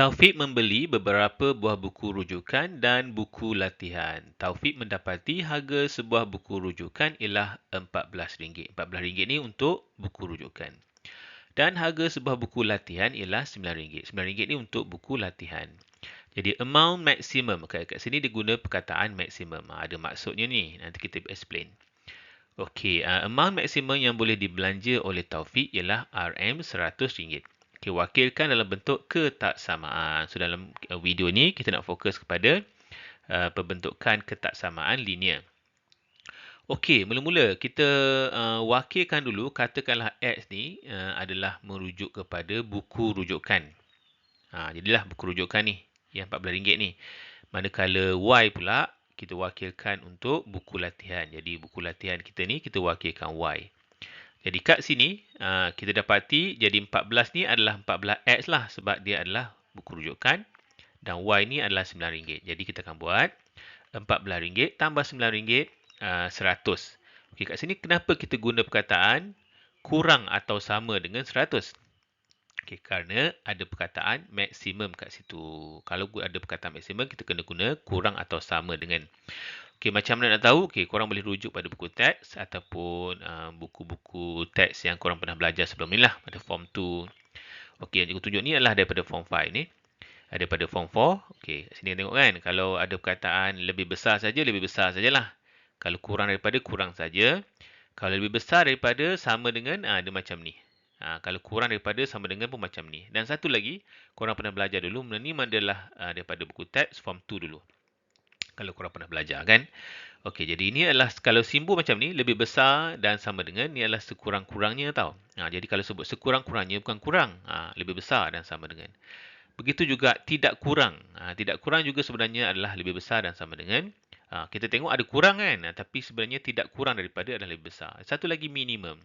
Taufik membeli beberapa buah buku rujukan dan buku latihan. Taufik mendapati harga sebuah buku rujukan ialah RM14. RM14 ni untuk buku rujukan. Dan harga sebuah buku latihan ialah RM9. RM9 ni untuk buku latihan. Jadi amount maximum. Okay, kat sini dia guna perkataan maximum. Ha, ada maksudnya ni. Nanti kita explain. Okey, uh, amount maksimum yang boleh dibelanja oleh Taufik ialah RM100. Okay, wakilkan dalam bentuk ketaksamaan. So, dalam uh, video ni, kita nak fokus kepada uh, pembentukan ketaksamaan linear. Okey, mula-mula kita uh, wakilkan dulu, katakanlah X ni uh, adalah merujuk kepada buku rujukan. Ha, jadilah buku rujukan ni, yang RM14 ni. Manakala Y pula, kita wakilkan untuk buku latihan. Jadi, buku latihan kita ni, kita wakilkan Y. Jadi kat sini uh, kita dapati jadi 14 ni adalah 14X lah sebab dia adalah buku rujukan dan Y ni adalah RM9. Jadi kita akan buat RM14 tambah RM9 uh, 100. Okey kat sini kenapa kita guna perkataan kurang atau sama dengan 100? Okey kerana ada perkataan maksimum kat situ. Kalau ada perkataan maksimum kita kena guna kurang atau sama dengan Okey, macam mana nak tahu? Okey, korang boleh rujuk pada buku teks ataupun uh, buku-buku teks yang korang pernah belajar sebelum ni lah pada form 2. Okey, yang cikgu tunjuk ni adalah daripada form 5 ni. Daripada form 4. Okey, sini tengok kan. Kalau ada perkataan lebih besar saja, lebih besar sajalah. Kalau kurang daripada, kurang saja. Kalau lebih besar daripada, sama dengan, uh, dia macam ni. Ha, kalau kurang daripada, sama dengan pun macam ni. Dan satu lagi, korang pernah belajar dulu, ni adalah uh, daripada buku teks form 2 dulu kalau korang pernah belajar kan. Okey, jadi ini adalah kalau simbol macam ni lebih besar dan sama dengan ni adalah sekurang-kurangnya tau. Ha, jadi kalau sebut sekurang-kurangnya bukan kurang, ha, lebih besar dan sama dengan. Begitu juga tidak kurang. Ha, tidak kurang juga sebenarnya adalah lebih besar dan sama dengan. Ha, kita tengok ada kurang kan, ha, tapi sebenarnya tidak kurang daripada adalah lebih besar. Satu lagi minimum.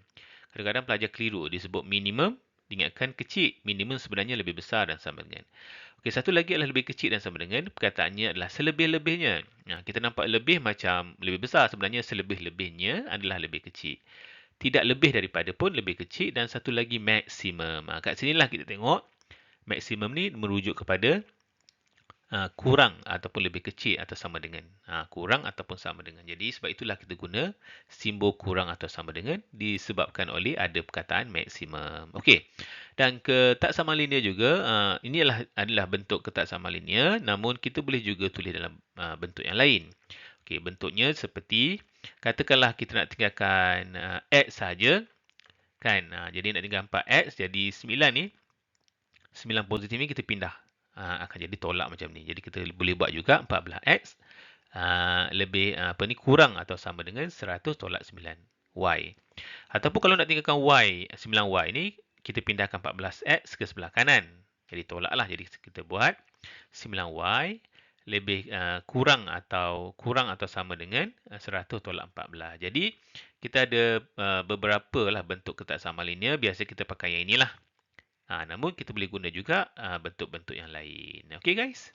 Kadang-kadang pelajar keliru disebut minimum, diingatkan kecil. Minimum sebenarnya lebih besar dan sama dengan. Okey, satu lagi adalah lebih kecil dan sama dengan perkataannya adalah selebih-lebihnya. Nah, kita nampak lebih macam lebih besar sebenarnya selebih-lebihnya adalah lebih kecil. Tidak lebih daripada pun lebih kecil dan satu lagi maksimum. Ha, kat sinilah kita tengok maksimum ni merujuk kepada uh, kurang ataupun lebih kecil atau sama dengan. Uh, kurang ataupun sama dengan. Jadi sebab itulah kita guna simbol kurang atau sama dengan disebabkan oleh ada perkataan maksimum. Okey. Dan ketaksamaan linear juga, uh, ini adalah, adalah bentuk ketaksamaan linear namun kita boleh juga tulis dalam uh, bentuk yang lain. Okey, bentuknya seperti, katakanlah kita nak tinggalkan uh, X saja, kan? Uh, jadi nak tinggal 4X, jadi 9 ni, 9 positif ni kita pindah. Uh, akan jadi tolak macam ni. Jadi kita boleh buat juga 14X uh, lebih uh, apa ni kurang atau sama dengan 100 tolak 9. Y. Ataupun kalau nak tinggalkan Y, 9Y ni, kita pindahkan 14x ke sebelah kanan. Jadi tolaklah. Jadi kita buat 9y lebih uh, kurang atau kurang atau sama dengan 100 uh, tolak 14. Jadi kita ada uh, beberapa lah bentuk ketaksamaan linear. Biasa kita pakai yang inilah. Ha, namun kita boleh guna juga uh, bentuk-bentuk yang lain. Okay guys?